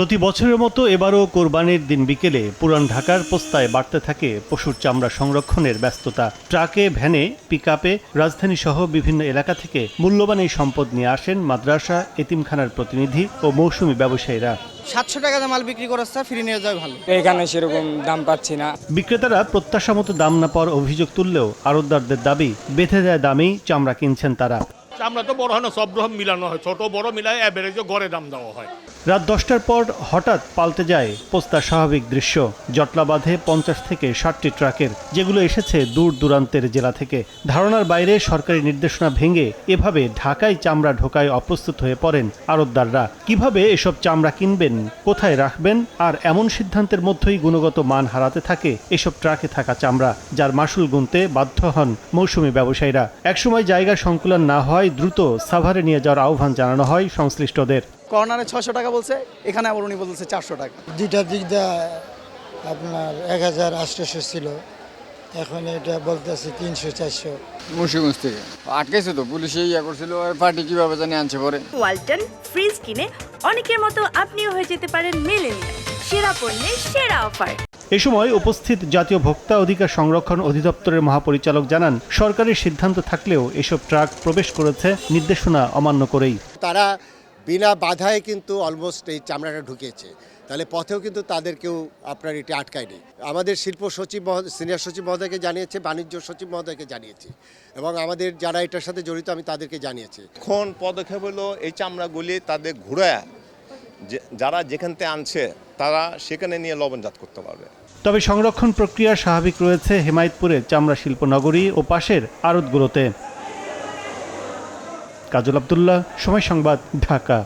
প্রতি বছরের মতো এবারও কোরবানির দিন বিকেলে পুরান ঢাকার পোস্তায় বাড়তে থাকে পশুর চামড়া সংরক্ষণের ব্যস্ততা। ট্রাকে ভ্যানে পিকআপে রাজধানী সহ বিভিন্ন এলাকা থেকে মূল্যবান এই সম্পদ নিয়ে আসেন মাদ্রাসা এতিমখানার প্রতিনিধি ও মৌসুমি ব্যবসায়ীরা। সাতশো টাকা মাল বিক্রি করাচ্ছে ফ্রি নিয়ে যাওয়া ভালো। এখানে সেরকম দাম পাচ্ছি না। বিক্রেতারা প্রত্যাশা মতো দাম না পাওয়ার অভিযোগ তুললেও আড়তদারদের দাবি বেঁধে দেয় দামেই চামড়া কিনছেন তারা। আমরা তো বড় হয় না, সব রকম মিলানো হয়। ছোট বড় মিলায় অ্যাভারেজে গড়ে দাম দেওয়া হয়। রাত দশটার পর হঠাৎ পাল্টে যায় পোস্তার স্বাভাবিক দৃশ্য। জটলা বাঁধে পঞ্চাশ থেকে ষাটটি ট্রাকের, যেগুলো এসেছে দূর দূরান্তের জেলা থেকে। ধারণার বাইরে সরকারি নির্দেশনা ভেঙে এভাবে ঢাকায় চামড়া ঢোকায় অপ্রস্তুত হয়ে পড়েন আড়তদাররা কীভাবে এসব চামড়া কিনবেন, কোথায় রাখবেন, আর এমন সিদ্ধান্তের মধ্যেই গুণগত মান হারাতে থাকে এসব ট্রাকে থাকা চামড়া, যার মাসুল গুনতে বাধ্য হন মৌসুমি ব্যবসায়ীরা। একসময় জায়গা সংকুলন না হয় দ্রুত সাভারে নিয়ে যাওয়ার আহ্বান জানানো হয় সংশ্লিষ্টদের। কর্নারে ছশো টাকা বলছে এখানে আবার উনি বলছে চারশো টাকা। দুইটা দিক দিয়ে আপনার এক হাজার আটশোশো ছিল এখন এটা বলতেছে তিনশো চারশো। মুন্সিগঞ্জ থেকে। আটকেছে তো পুলিশে ইয়া করছিল পার্টি কীভাবে জানি আনছে পরে। ওয়ালটন ফ্রিজ কিনে অনেকের মতো আপনিও হয়ে যেতে পারেন মেলেনিয়া সেরা পণ্যের সেরা অফার। এ সময় উপস্থিত জাতীয় ভোক্তা অধিকার সংরক্ষণ অধিদপ্তরের মহাপরিচালক জানান সরকারের সিদ্ধান্ত থাকলেও এসব ট্রাক প্রবেশ করেছে নির্দেশনা অমান্য করেই। তারা বিনা বাধায় কিন্তু অলমোস্ট এই চামড়াটা ঢুকিয়েছে। তাহলে পথেও কিন্তু তাদের কেউ আপনার এটি আটকায়নি। আমাদের শিল্প সচিব মহোদয় সিনিয়র সচিব মহোদয়কে জানিয়েছে বাণিজ্য সচিব মহোদয়কে জানিয়েছি এবং আমাদের যারা এটার সাথে জড়িত আমি তাদেরকে জানিয়েছি। এখন পদক্ষেপ হলো এই চামড়াগুলি তাদের ঘুরায় যারা যেখান থেকে আনছে, তারা সেখানে নিয়ে লবণজাত করতে পারবে। তবে সংরক্ষণ প্রক্রিয়া স্বাভাবিক রয়েছে হেমায়তপুরের চামড়া শিল্প নগরী ও পাশের আড়তগুলোতে। কাজল আবদুল্লাহ, সময় সংবাদ, ঢাকা।